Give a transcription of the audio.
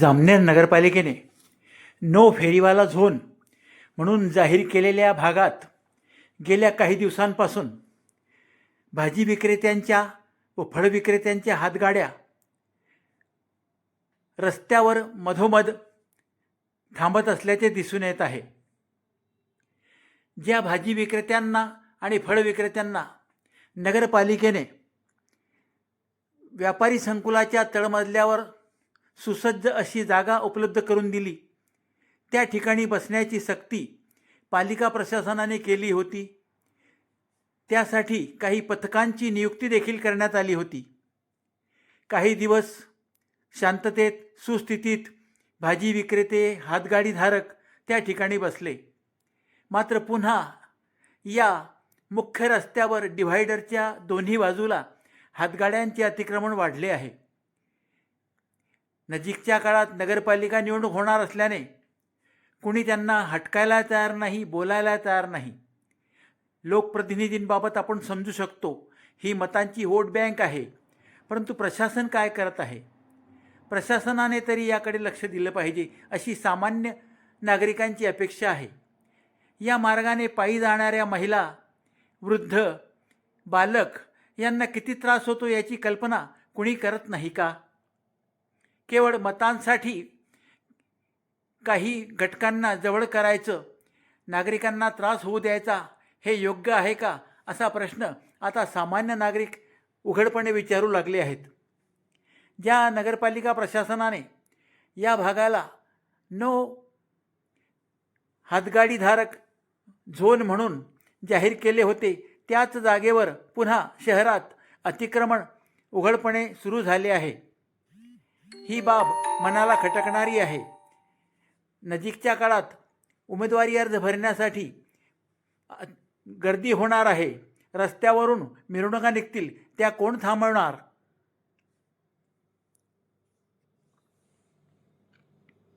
जामनेर नगरपालिकेने नो फेरीवाला झोन म्हणून जाहीर केलेल्या भागात गेल्या काही दिवसांपासून भाजी विक्रेत्यांच्या व फळ विक्रेत्यांच्या हातगाड्या रस्त्यावर मधोमध थांबत असल्याचे दिसून येत आहे. ज्या भाजी विक्रेत्यांना आणि फळ विक्रेत्यांना नगरपालिकेने व्यापारी संकुलाच्या तळमजल्यावर सुसज्ज अशी जागा उपलब्ध करून दिली. त्या ठिकाणी बसण्याची सक्ती पालिका प्रशासनाने केली होती. त्यासाठी काही पथकांची नियुक्ती देखील करण्यात आली होती. काही दिवस शांततेत सुस्थितीत भाजी विक्रेते हातगाडीधारक त्या ठिकाणी बसले. मात्र पुन्हा या मुख्य रस्त्यावर डिव्हायडरच्या दोन्ही बाजूला हातगाड्यांचे अतिक्रमण वाढले आहे. नजीकच्या काळात नगरपालिका निवडणूक होणार असल्याने कुणी त्यांना हटकायला तयार नाही बोलायला तयार नाही. लोकप्रतिनिधींबाबत आपण समजू शकतो ही मतांची वोट बँक आहे. परंतु प्रशासन काय करत आहे? प्रशासनाने तरी याकडे लक्ष दिलं पाहिजे अशी सामान्य नागरिकांची अपेक्षा आहे. या मार्गाने पायी जाणाऱ्या महिला वृद्ध बालक यांना किती त्रास होतो याची कल्पना कुणी करत नाही का? केवळ मतांसाठी काही घटकांना जवळ करायचं नागरिकांना त्रास होऊ द्यायचा हे योग्य आहे का असा प्रश्न आता सामान्य नागरिक उघडपणे विचारू लागले आहेत. ज्या नगरपालिका प्रशासनाने या भागाला नो हातगाडीधारक झोन म्हणून जाहीर केले होते त्याच जागेवर पुन्हा शहरात अतिक्रमण उघडपणे सुरू झाले आहे. ही बाब मनाला खटकणारी आहे. नजीकच्या काळात उमेदवारी अर्ज भरण्यासाठी गर्दी होणार आहे. रस्त्यावरून मिरवणुका निघतील त्या कोण थांबवणार?